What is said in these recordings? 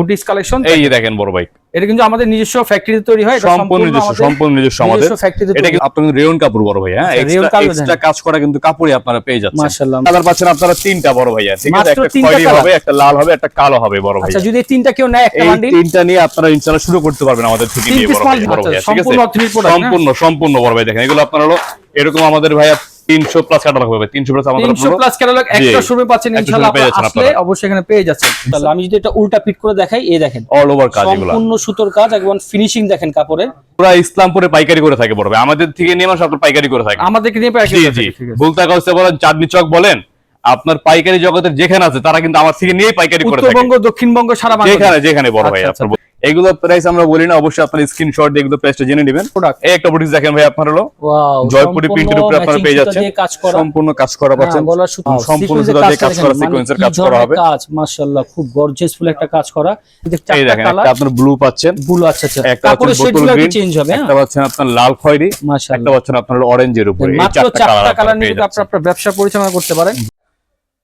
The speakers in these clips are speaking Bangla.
বুটিক্স কালেকশন এই দেখেন বড় ভাই। এটা কিন্তু আমাদের নিজস্ব ফ্যাক্টরিতে তৈরি হয় সম্পূর্ণ নিজস্ব সম্পূর্ণ নিজস্ব আমাদের। এটা কিন্তু আপনার রেয়ন কাপড় বড় ভাই হ্যাঁ? আচ্ছা, এক্সট্রা কাজ করা কিন্তু কাপড়ই আপনারা পেয়ে যাচ্ছেন। মাশাআল্লাহ। কালার পাচ্ছেন আপনারা তিনটা বড় ভাইয়া ঠিক আছে? একটা খয়েরি হবে একটা লাল হবে একটা কালো হবে বড় ভাই। আচ্ছা যদি তিনটা কেউ নেয় একটা এই তিনটা নিয়ে আপনারা ইনশাআল্লাহ শুরু করতে পারবেন আমাদের থেকে নিয়ে বড় ভাই আচ্ছা, ভাইয়া ঠিক আছে? না? সম্পূর্ণ সম্পূর্ণ বড় ভাই দেখেন এগুলো আপনারা হলো এরকম আমাদের ভাইয়া 300 প্লাস 300 প্লাস আমাদের 300 প্লাস ক্যাটালগ একটা শোরুমে পাচ্ছেন ইনশাআল্লাহ আসলে অবশ্যই এখানে পেয়ে যাচ্ছেন। তাহলে আমি যদি এটা উল্টা পিট করে দেখাই এই দেখেন। অল ওভার কাজ এগুলো। সম্পূর্ণ সুতোর কাজ একদম ফিনিশিং দেখেন কাপড়ে পুরো ইসলামপুরে পাইকারি করে থাকে বড় ভাই আমাদের থেকে নিয়ে মাস আপনার পাইকারি করে থাকে। আমাদেরকে নিয়ে প্রায় জি ভুলতা কাউসে বলেন চাঁদনি চক বলেন আপনার পাইকারি জগতের যেখানে আছে তারা কিন্তু আমার থেকে নিয়ে পাইকারি করে থাকে। উত্তরবঙ্গ দক্ষিণবঙ্গ সারা যেখানে বাংলাদেশ। যেখানে বড় ভাই আচ্ছা, আপনার এগুলো প্রাইস আমরা বলি না অবশ্যই আপনার স্ক্রিনশট দিয়ে এগুলো প্রাইসটা জেনে নেবেন। এই একটা বুটিক্স দেখেন ভাই আপনার হলো জয়পুরি প্রিন্টের উপরে আপনারা পেয়ে যাচ্ছেন। সম্পূর্ণ কাজ করা পাচ্ছেন। হ্যাঁ, সুতো সম্পূর্ণ সুতা দিয়ে কাজ করা সিকোয়েন্সের কাজ করা হবে। কাজ মাশাআল্লাহ খুব গর্জিয়াস ফুল একটা কাজ করা। এই দেখেন একটা আপনার ব্লু পাচ্ছেন। ব্লু আচ্ছা আচ্ছা একটা হচ্ছে বোতল গ্রিন চেঞ্জ হবে হ্যাঁ? একটা পাচ্ছেন আপনার লাল খয়েরি একটা পাচ্ছেন আপনার অরেঞ্জের উপরে। এই চারটা কালার নিয়ে আপনারা আপনার ব্যবসা পরিচালনা করতে পারেন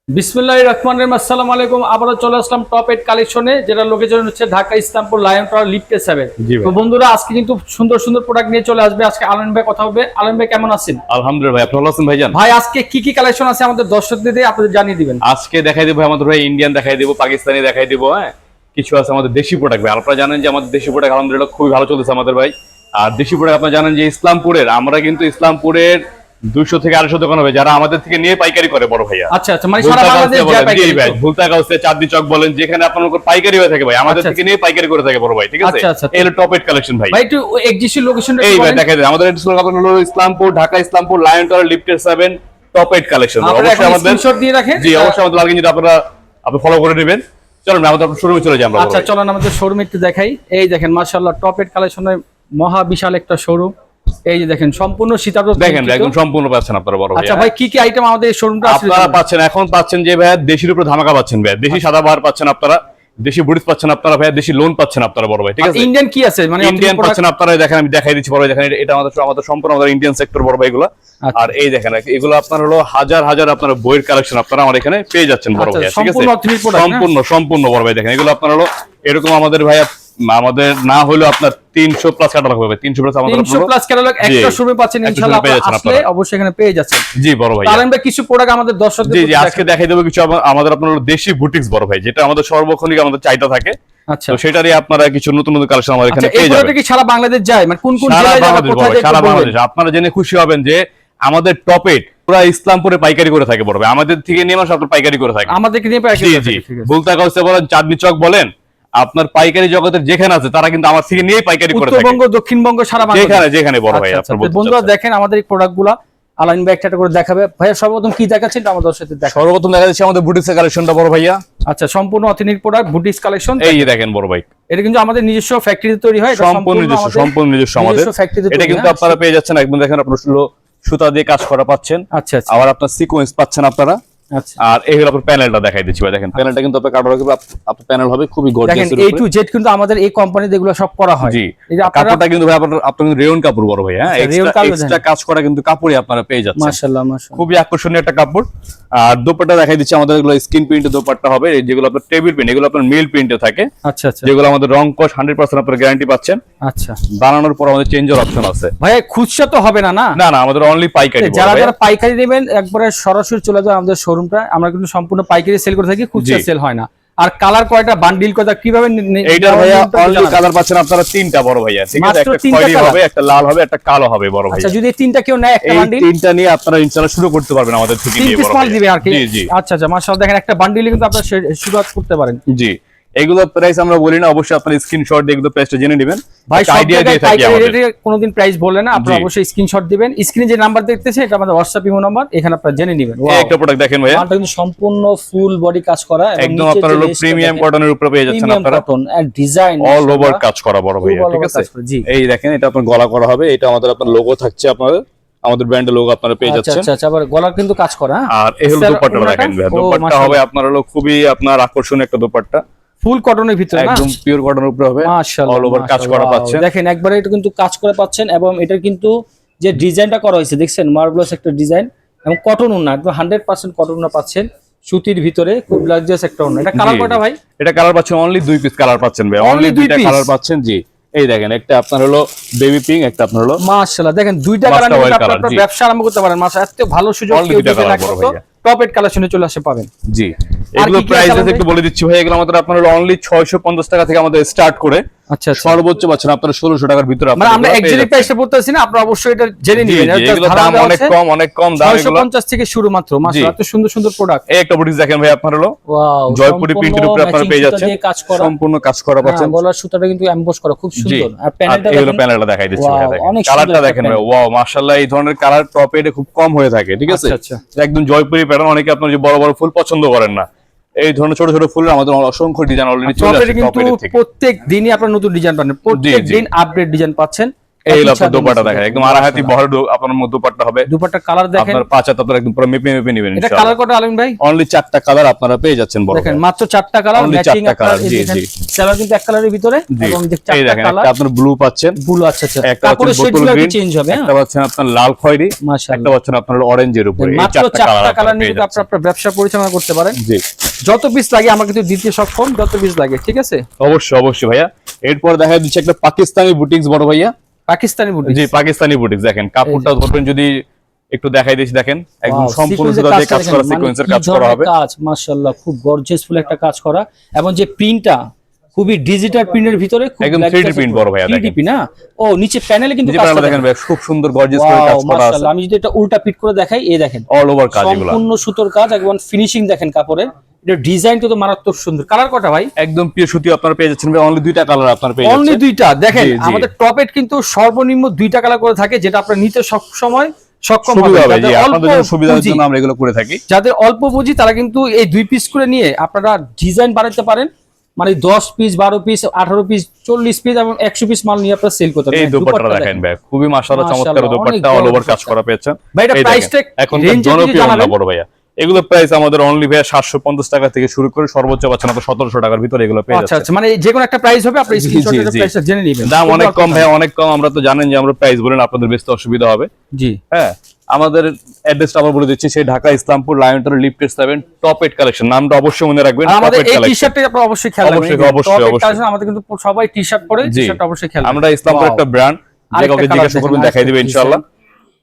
বিসমিল্লাহ রহমান রহিম। আসসালামু আলাইকুম। আবারও চলে আসলাম টপ এইট কালেকশনে যেটা লোকেজন হচ্ছে ঢাকা ইসলামপুর লায়ন টাওয়ার লিফটে সেভেন তো বন্ধুরা আজকে কিন্তু সুন্দর সুন্দর প্রোডাক্ট নিয়ে চলে আসবে। আজকে আলম ভাই কথা হবে। আলম ভাই কেমন আছেন? আলহামদুলিল্লাহ ভাই আপনি ভালো আছেন ভাইজান? ভাই আজকে কি কি কালেকশন আছে আমাদের দর্শকদের দিয়ে? আপনাদের জানিয়ে দিবেন। আজকে দেখাই দেবো আমাদের ভাই ইন্ডিয়ান দেখাই দেবো পাকিস্তানি দেখাই দেবো হ্যাঁ? কিছু আছে আমাদের দেশি প্রোডাক্ট ভাই। আপনারা জানেন যে আমাদের দেশি প্রোডাক্ট আলহামদুলিল্লাহ খুবই ভালো চলতেছে আমাদের ভাই। আর দেশি প্রোডাক্ট আপনারা জানেন যে ইসলামপুরের আমরা কিন্তু ইসলামপুরের দুশো থেকে আড়াইশো দোকান হবে যারা আমাদের থেকে নিয়ে পাইকারি করে বড় ভাইয়া। আচ্ছা আচ্ছা মানে সারা বাংলাদেশ যায় পাইকারি তো? ভুলতা কাউসে চাঁদনি চক বলেন যেখানে আপনার পাইকারি হয়ে থাকে ভাই আমাদের আচ্ছা, থেকে নিয়ে পাইকারি করে থাকে বড় ভাই ঠিক আছে। এই হলো টপ কালেকশন ভাই। ভাই একটু এক্সিস্টিং লোকেশনটা এই ভাই দেখাই দেন আমাদের এড্রেস হলো ইসলামপুর ঢাকা ইসলামপুর লায়ন টাওয়ার লিফটের সেভেন টপ কালেকশন অবশ্যই আমাদের স্ক্রিনশট দিয়ে রাখেন। জি অবশ্যই আমাদের লালগঞ্জ যেটা আপনারা আপনি ফলো করে নেবেন। চলুন আমাদের শোরুমে চলে যাই আমরা আচ্ছা। চলেন আমাদের শোরুম একটু দেখাই। এই দেখেন মাশাআল্লাহ টপ এইট কালেকশনের মহা বিশাল একটা শোরুম এই যে দেখেন সম্পূর্ণ সীতার দেখেন একদম সম্পূর্ণ পাচ্ছেন আপনারা বড় ভাই। আচ্ছা ভাই কি কি আইটেম আমাদের শোরুমটা আসলে আপনারা পাচ্ছেন এখন পাচ্ছেন যে ভাইয়া দেশির উপর ধামাকা পাচ্ছেন ভাইয়া। দেশি আচ্ছা। সাদাবাহার পাচ্ছেন আপনারা দেশি বুড়িস পাচ্ছেন আপনারা ভাইয়া দেশি লোন পাচ্ছেন আপনারা বড় ভাই ঠিক আছে? ইন্ডিয়ান কি আছে? মানে ইন্ডিয়ান পাচ্ছেন আপনারা দেখেন আমি দেখাই দিচ্ছি বড় ভাই দেখেন এটা- আমাদের আমাদের সম্পূর্ণ আমাদের ইন্ডিয়ান সেক্টর বড় ভাই এগুলো। আচ্ছা। আর এই দেখেন এগুলো আপনার হলো হাজার হাজার আপনার বইয়ের কালেকশন আপনারা আমার এখানে পেয়ে যাচ্ছেন বড় আচ্ছা, ভাই ঠিক আছে? সম্পূর্ণ না? সম্পূর্ণ সম্পূর্ণ বড় ভাই দেখেন এগুলো আপনার হলো এরকম আমাদের ভাইয়া আমাদের না হলো আপনার তিনশো প্লাস কাটা লাগবে তিনশো প্লাস আমাদের 300 প্লাস ক্যাটালগ একটা শোরুমে পাচ্ছেন ইনশাআল্লাহ আসলে অবশ্যই এখানে পেয়ে যাচ্ছেন। জি বড় ভাই তাহলে আমরা কিছু প্রোডাক্ট আমাদের দর্শকদের জি জি আজকে দেখাই দেবো কিছু আমাদের আপনার দেশি বুটিক্স বড় ভাই যেটা আমাদের সর্বক্ষণিক আমাদের চাহিদা থাকে। আচ্ছা। তো সেটারই আপনারা কিছু নতুন নতুন কালেকশন আমাদের আচ্ছা এখানে পেয়ে যাবেন। কি সারা বাংলাদেশ যায়? মানে কোন কোন জেলায় যাবে কোথায় যায় সারা বাংলাদেশ। আপনারা জেনে খুশি হবেন যে আমাদের টপেট পুরো ইসলামপুরে পাইকারি করে থাকে বড় ভাই। আমাদের থেকে নিয়ে মাস আপনার পাইকারি করে থাকে। আমাদেরকে নিয়ে প্রায় জি জি। ভুলতা কাউসে বলেন চাঁদনি চক বলেন আপনার পাইকারি জগতের যেখানে আছে তারা কিন্তু আমার থেকে নিয়ে পাইকারি করে থাকে। উত্তরবঙ্গ দক্ষিণবঙ্গ সারা যেখানে যেখানে বড় ভাই আচ্ছা, আচ্ছা। আপনার বন্ধুরা দেখেন আমাদের এই প্রোডাক্টগুলো আলাইন ভাই একটা করে দেখাবে। ভাইয়া সর্বপ্রথম কি দেখাচ্ছেন এটা আমার দর্শকদের দেখা সর্বপ্রথম দেখা যাচ্ছে আমাদের বুটিক্সের কালেকশনটা বড় ভাইয়া। আচ্ছা সম্পূর্ণ অথেনিক প্রোডাক্ট বুটিক্স কালেকশন এই যে দেখেন বড় ভাই। এটা কিন্তু আমাদের নিজস্ব ফ্যাক্টরিতে তৈরি হয়। এটা সম্পূর্ণ নিজস্ব সম্পূর্ণ নিজস্ব আমাদের। এটা কিন্তু হ্যাঁ? আপনারা পেয়ে যাচ্ছেন। একদম দেখেন আপনার সুতা দিয়ে কাজ করা পাচ্ছেন। আচ্ছা আচ্ছা। আবার আপনার সিকোয়েন্স পাচ্ছেন আপনারা। আর এই হলো আপনার প্যানেলটা দেখাই দিচ্ছি ভাই দেখেন প্যানেলটা কিন্তু আপনার আপনার প্যানেল হবে খুবই দেখেন গর্জিয়াস এই টু জেড কিন্তু আমাদের এই কোম্পানিতে এগুলো সব করা হয়। জি। কাপড়টা কিন্তু ভাই আপনার আপনার কিন্তু রেয়ন কাপড় বড় ভাই হ্যাঁ? আচ্ছা, এক্সট্রা কাজ করা কিন্তু কাপড়ই আপনারা পেয়ে যাচ্ছেন। মাশাআল্লাহ মাশাআল্লাহ। খুবই আকর্ষণীয় একটা কাপড়। আর দোপাট্টা দেখাই দিচ্ছি আমাদের এগুলো স্কিন প্রিন্টের দোপাট্টা হবে যেগুলো আপনার টেবিল প্রিন্ট এগুলো আপনার মিল প্রিন্টে থাকে। আচ্ছা আচ্ছা। যেগুলো আমাদের রং কস হান্ড্রেড পার্সেন্ট আপনার গ্যারান্টি পাচ্ছেন। আচ্ছা। বানানোর পর আমাদের চেঞ্জের অপশন আছে। ভাইয়া খুচরা তো হবে না না? না না আমাদের অনলি পাইকারি যারা যারা পাইকারি নেবেন একবারে সরাসরি চলে যাবে আমাদের শোরুমটা আমরা কিন্তু সম্পূর্ণ পাইকারি সেল করে থাকি খুচরা সেল হয় না। আর কালার কয়টা বান্ডিল কয়টা কীভাবে এইটার ভাইয়া অনলি কালার পাচ্ছেন আপনারা তিনটা বড় ভাইয়া। ঠিক আছে একটা খয়েরি হবে একটা লাল হবে একটা কালো হবে বড় ভাইয়া। আচ্ছা যদি তিনটা কেউ নেয় একটা বান্ডিল এই তিনটা নিয়ে আপনারা ইনশাআল্লাহ শুরু করতে পারবেন আমাদের থেকে নিয়ে বড় ভাইয়া। দিবে আর কি? আচ্ছা আচ্ছা মাশাআল্লাহ দেখেন একটা বান্ডিলে কিন্তু আপনারা শুরু করতে পারেন। জি। এগুলো প্রাইস আমরা বলি না অবশ্যই আপনার স্ক্রিনশট দিয়ে এগুলো প্রাইসটা জেনে নেবেন। ভাই আইডিয়া দিয়ে থাকি আমাদের। কোনোদিন প্রাইস বলে না আপনারা। অবশ্যই স্ক্রিনশট দিবেন। স্ক্রিনে যে নাম্বার দেখতেছে এটা আমাদের হোয়াটসঅ্যাপ ইমো নাম্বার এখানে আপনারা জেনে নেবেন। এই একটা প্রোডাক্ট দেখেন ভাই মালটা কিন্তু সম্পূর্ণ ফুল বডি কাজ করা এবং একদম আপনার হলো প্রিমিয়াম কটনের উপরে পেয়ে যাচ্ছেন আপনারা। Cotton and design all over কাজ করা বড় all ঠিক আছে। এই দেখেন এটা আপনার গলা করা হবে এটা আমাদের আপনার লোগো থাকছে আপনাদের আমাদের ব্র্যান্ডের লোগো আপনারা পেয়ে আচ্ছা যাচ্ছেন। আচ্ছা আচ্ছা আবার গলার কিন্তু কাজ করা হ্যাঁ? আর এই হলো দোপাট্টা দেখেন ভাইয়া ও, দোপাট্টা হবে আপনার হলো খুবই আপনার আকর্ষণীয় একটা দোপাট্টা। ফুল কটনের ভিতরে একদম পিওর কটনের উপরে হবে। মাশাআল্লাহ অল ওভার কাজ করা পাচ্ছেন। দেখেন একবারে এটা কিন্তু কাজ করে পাচ্ছেন এবং এটা কিন্তু যে ডিজাইনটা করা হয়েছে দেখছেন মার্বেলাস একটা ডিজাইন এবং কটন না একদম হান্ড্রেড পার্সেন্ট কটন না পাচ্ছেন সুতির ভিতরে খুব লাক্সারিয়াস একটা অন্য এটা কালার কটা ভাই? এটা কালার পাচ্ছেন অনলি দুই পিস কালার পাচ্ছেন ভাই। অনলি দুইটা কালার পাচ্ছেন জি। এই দেখেন একটা আপনার হলো বেবি পিঙ্ক একটা আপনার হলো মাশাআল্লাহ দেখেন দুইটা কালার oil আপনার ব্যবসা আরম্ভ করতে পারেন। মাসা এত ভালো সুযোগ কেউ দিতে না বড় করতো টপ এড কালেকশনে চলে আসে পাবেন। জি। এগুলো প্রাইস একটু বলে দিচ্ছি। ভাই এগুলো আমাদের আপনার অনলি ছয়শো পঞ্চাশ টাকা থেকে আমাদের স্টার্ট করে আচ্ছা আচ্ছা। সর্বোচ্চ পাচ্ছেন আপনারা ষোলোশো টাকার ভিতরে মানে আমরা। প্রাইসটা বলতেছি না আপনারা অবশ্যই এটা জেনে নেবেন। দাম অনেক কম অনেক কম দাম 650 থেকে শুরু মাত্র। মাশাআল্লাহ এত সুন্দর সুন্দর প্রোডাক্ট এই একটা দেখেন ভাই আপনার হলো? জয়পুরি প্রিন্টের উপরে আপনারা পেয়ে যাচ্ছেন। কাজ করা। সম্পূর্ণ কাজ করা পাচ্ছেন। হ্যাঁ, গলার সুতাটা কিন্তু এমবোস করা খুব সুন্দর। আর প্যানেলটা এই হলো প্যানেলটা দেখাই দিচ্ছি কালারটা দেখেন। ভাই। ওয়াও মাশাআল্লাহ এই ধরনের কালার টপ এডে খুব কম হয়ে থাকে ঠিক আছে? আচ্ছা, আচ্ছা। একদম জয়পুরি প্যাটার্ন অনেকে আপনার যে বড় বড় ফুল পছন্দ করেন না। এই ধরনের ছোট ছোট ফুলের আমাদের অসংখ্য ডিজাইন অলরেডি চলে আসছে কিন্তু প্রত্যেক দিনই আপনারা নতুন ডিজাইন পাবেন। প্রত্যেক দিন আপডেট ডিজাইন পাচ্ছেন। এই আপনার ছাদের দেখেন। একদম আড়াই বহর আপনার মধ্যে দোপাট্টা হবে। দুপাট্টার কালার দেখেন। আপনার পাঁচ হাত আপনার একদম পুরো মেপে মেপে নেবেন এটা কালার কটা আলমিন ভাই? অনলি চারটা কালার আপনারা পেয়ে যাচ্ছেন বড় দেখেন মাত্র চারটা কালার ম্যাচিং চারটা colour, জি, জি। কিন্তু এক কালারের ভিতরে এবং যে চারটা কালার একটা আপনার ব্লু পাচ্ছেন। ব্লু আচ্ছা আচ্ছা। একটা হচ্ছে বোতল গ্রিন চেঞ্জ হবে হ্যাঁ? একটা পাচ্ছেন আপনার লাল খয়েরি একটা পাচ্ছেন আপনার অরেঞ্জের উপরে। এই চারটা কালার কালার নিয়ে আপনার আপনার ব্যবসা পরিচালনা করতে পারেন। জি। যত পিস লাগে আমরা কিন্তু দিতে সক্ষম যত পিস লাগে ঠিক আছে? অবশ্যই অবশ্যই ভাইয়া। এরপর দেখা দিচ্ছে একটা পাকিস্তানি বুটিক্স বড় ভাইয়া। পাকিস্তানি বুটি জি পাকিস্তানি বুটিক্স দেখেন। কাপড়টা ধরবেন যদি একটু দেখাই দেখেন। একদম সম্পূর্ণ দিয়ে কাজ করা সিকোয়েন্সের মানে কাজ করা হবে। কাজ মাশাআল্লাহ খুব গর্জিয়াসফুল একটা কাজ করা। এবং যে প্রিন্টটা খুবই ডিজিটাল প্রিন্টের ভিতরে খুব একদম 3D print বড় ভাইয়া, 3D print না? ও নিচে প্যানেলে কিন্তু কাজটা প্যানেলটা দেখেন দেখেন। ভাই, খুব সুন্দর গর্জিয়াস করে কাজ করা আছে। আমি যদি এটা উল্টা পিট করে দেখাই এই দেখেন। অল ওভার কাজ এগুলো। সম্পূর্ণ সুতোর কাজ একদম ফিনিশিং দেখেন কাপড়ের। এটা ডিজাইন তো মারাত্মক সুন্দর। কালার কটা ভাই? একদম পিওর সুতি আপনারা পেয়ে যাচ্ছেন ভাই অনলি দুইটা কালার আপনারা পেয়ে যাচ্ছেন। অনলি দুইটা? দেখেন। আমাদের টপেট কিন্তু সর্বনিম্ন দুইটা কালার করে থাকে যেটা আপনার নিতে সব সময় সক্ষম হবে জি আপনাদের জন্য সুবিধার জন্য আমরা এগুলো করে থাকি। যাদের অল্প পুঁজি তারা কিন্তু এই দুই পিস করে নিয়ে আপনারা ডিজাইন বানাতে পারেন। মানে দশ পিস বারো পিস আঠারো পিস চল্লিশ পিস এবং একশো পিস মাল নিয়ে আপনারা সেল করতে এই পারেন। দোপাট্টা দেখেন ভাই খুবই মাশাআল্লাহ চমৎকার দোপাট্টা অল ওভার কাজ করা পেয়েছেন। ভাই, এটা এই দেখেন, এখন জনপ্রিয়। না বড় ভাইয়া। এগুলো প্রাইস আমাদের অনলি সাতশো পঞ্চাশ টাকা থেকে শুরু করে সর্বোচ্চ পাচ্ছেন আপনার সতেরোশো টাকার ভিতরে এগুলো পেয়ে আচ্ছা যাচ্ছেন। আচ্ছা মানে যে কোনো একটা প্রাইস হবে আপনি। প্রাইসটা জেনে নেবেন। দাম অনেক কম। ভাইয়া অনেক কম আমরা তো জানেন যে আমরা প্রাইস বলেন আপনাদের বেচতে অসুবিধা হবে। জি। হ্যাঁ আমাদের অ্যাড্রেসটা আবার বলে দিচ্ছি সেই Dhaka Islampur লায়নটার lifted seven top at collection নামটা অবশ্যই মনে রাখবেন আমাদের এই টি কালেকশন শার্টটা আপনারা অবশ্যই খেয়াল রাখবেন অবশ্যই, অবশ্যই, অবশ্যই। আমাদের কিন্তু সবাই টি শার্ট পরে টি-শার্ট অবশ্যই খেয়াল আমরা ইসলামপুর একটা ব্র্যান্ড যে কাউকে জিজ্ঞাসা করবেন দেখাই দিবে ইনশাআল্লাহ।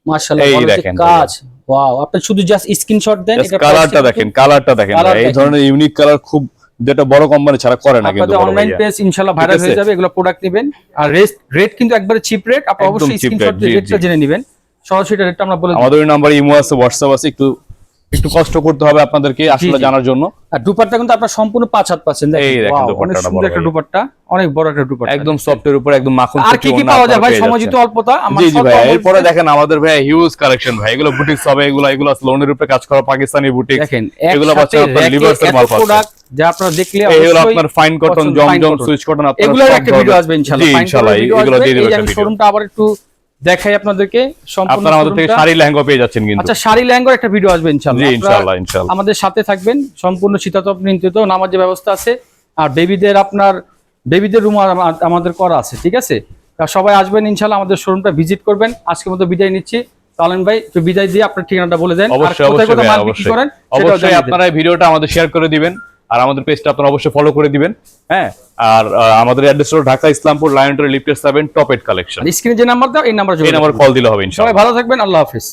মাশাআল্লাহ এই দেখেন কাজ। ওয়াও আপনি শুধু জাস্ট স্ক্রিনশট দেন এটা কালারটা দেখেন কালারটা দেখেন এই ধরনের ইউনিক কালার খুব যেটা বড় কোম্পানি ছাড়া করে না কিন্তু অনলাইন। পেজ ইনশাআল্লাহ ভাইরাল হয়ে যাবে এগুলো প্রোডাক্ট নেবেন। আর রেট রেট কিন্তু একবারে চিপ রেট আপনি অবশ্যই স্ক্রিনশট দিয়ে রেটটা জেনে নেবেন। সরাসরি রেটটা আমরা বলে আমাদের নাম্বার ইমো আছে হোয়াটসঅ্যাপ আছে একটু একটু কষ্ট করতে হবে আপনাদেরকে আসলে। জানার জন্য। আর দুপাট্টা কিন্তু আপনার সম্পূর্ণ পাঁচ হাত পাচ্ছেন দেখেন। এই দেখেন অনেক সুন্দর একটা। দুপাট্টা অনেক বড় একটা দুপাট্টা। একদম সফটের উপর একদম মাখন আর কি কি পাওয়া যায় ভাই? যেহেতু অল্পতা? জি জি ভাই এরপরে দেখেন আমাদের ভাই হিউজ কালেকশন ভাই। এগুলো বুটিক হবে এগুলো এগুলো লোনের উপরে কাজ করা পাকিস্তানি বুটিক দেখেন এগুলো পাচ্ছেন আপনার লিভার্সের মাল পাচ্ছেন। যা আপনারা দেখলে এগুলো আপনার fine cotton fine Zamzam Swiss cotton আপনার এগুলোর একটা ভিডিও আসবে ইনশাআল্লাহ। ইনশাআল্লাহ এগুলো দিয়ে দেব শোরুমটা আবার একটু দেখাই আপনাদেরকে সম্পূর্ণ আপনারা আমাদের থেকে শাড়ি লেহেঙ্গা পেয়ে যাচ্ছেন কিন্তু। আচ্ছা শাড়ি ল্যাঙ্গর একটা ভিডিও আসবে ইনশাআল্লাহ। জি ইনশাআল্লাহ ইনশাআল্লাহ। আমাদের সাথে থাকবেন সম্পূর্ণ শীতাতপ নিয়ন্ত্রিত নামার যে ব্যবস্থা আছে আর বেবিদের আপনার বেবিদের রুম আমাদের করা আছে ঠিক আছে? তা সবাই আসবেন ইনশাআল্লাহ আমাদের শোরুমটা ভিজিট করবেন। আজকের মতো বিদায় নিচ্ছি। তালেন ভাই একটু বিদায় দিয়ে আপনার ঠিকানাটা বলে দেন। আর অবশ্যই অবশ্যই আপনারা ভিডিওটা আমাদের শেয়ার করে দিবেন। আর আমাদের পেজটা আপনারা অবশ্যই ফলো করে দিবেন হ্যাঁ? আর আমাদের অ্যাড্রেস হলো Dhaka Islampur লায়নটার lifted seven top at collection screen যে নাম্বার দাও এই নাম্বার এই নাম্বার কল দিলে হবে ইনশাআল্লাহ। সবাই ভালো থাকবেন আল্লাহ হাফিজ।